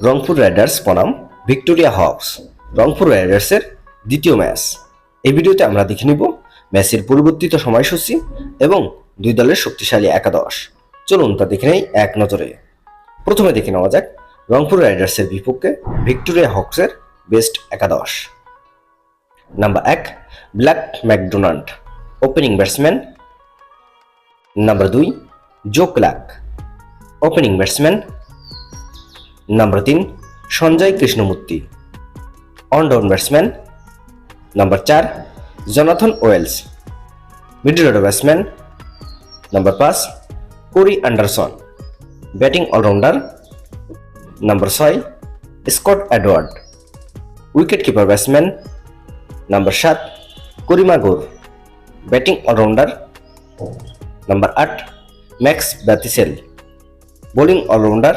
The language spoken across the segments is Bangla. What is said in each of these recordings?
রংপুর রাইডার্স বনাম ভিক্টোরিয়া হকস রংপুর রাইডার্সের দ্বিতীয় ম্যাচ। এই ভিডিওতে আমরা দেখে নিব ম্যাচের পরিবর্তিত সময়সূচি এবং দুই দলের শক্তিশালী একাদশ। চলুন তা দেখে নেই এক নজরে। প্রথমে দেখে নেওয়া যাক রংপুর রাইডার্সের বিপক্ষে ভিক্টোরিয়া হকসের বেস্ট একাদশ। নাম্বার এক, Blake McDonald, opening batsman. Number দুই, Joe Clarke opening batsman number তিন, Sanjay Krishnamurthi. One down batsman number চার Jonathan Wells middle order batsman number পাঁচ Corey Anderson batting allrounder number ছয় Scott Edwards wicket keeper batsman number সাত Karima Gore batting allrounder number আট ম্যাক্স ব্যাতিসেল বোলিং অলরাউন্ডার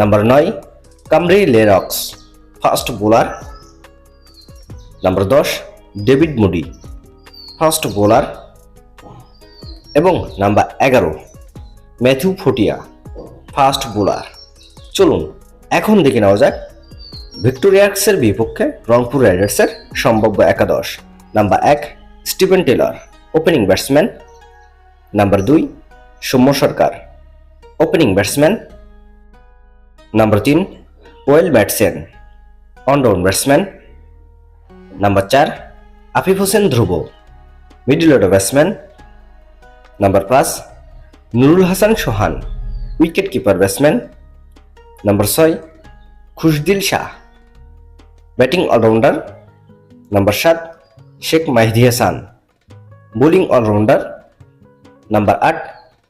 নাম্বার নয় কামরি লেরক্স ফাস্ট বোলার নাম্বার দশ ডেভিড মুডি ফাস্ট বোলার এবং নাম্বার এগারো ম্যাথিউ ফোটিয়া ফাস্ট বোলার চলুন, এখন দেখে নেওয়া যাক ভিক্টোরিয়াক্সের বিপক্ষে রংপুর রাইডার্সের সম্ভাব্য একাদশ। নাম্বার এক Steven Taylor opening batsman number দুই, Soumya Sarkar opening batsman number তিন ওয়েল ব্যাটসেন অনডাউন ব্যাটসম্যান নাম্বার চার Afif Hossain Dhruv middle order batsman number পাঁচ Nurul Hasan Sohan wicket keeper batsman number ছয় Khushdil Shah batting allrounder number সাত Sheikh Mahedi Hasan bowling allrounder number আট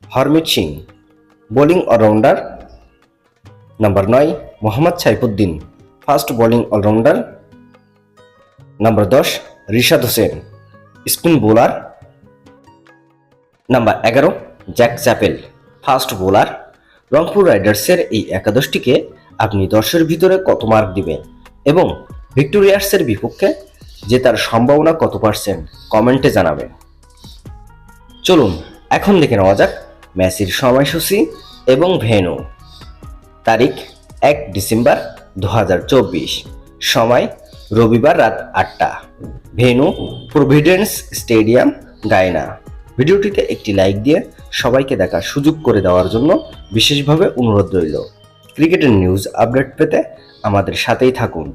Harmeet Singh bowling allrounder number নয় Mohammad Saifuddin fast bowling allrounder number দশ Rishad Hossain spin bowler number এগারো Jack Chappell fast bowler Rangpur রাইডার্সের এই একাদশটিকে আপনি দশের ভিতরে কত মার্ক দিবেন? এবং ভিক্টোরিয়ার্সের বিপক্ষে জেতার সম্ভাবনা কত পার্সেন্ট কমেন্টে জানাবেন। চলুন, এখন দেখে নেওয়া যাক ম্যাচের সময়সূচি এবং ভেন্যু। তারিখ এক ডিসেম্বর দু হাজার চব্বিশ। সময় রবিবার রাত আটটা। Venue Providence stadium, Guyana. ভিডিওটিতে একটি লাইক দিয়ে সবাইকে দেখার সুযোগ করে দেওয়ার জন্য বিশেষভাবে অনুরোধ রইল। ক্রিকেটের নিউজ আপডেট পেতে আমাদের সাথেই থাকুন।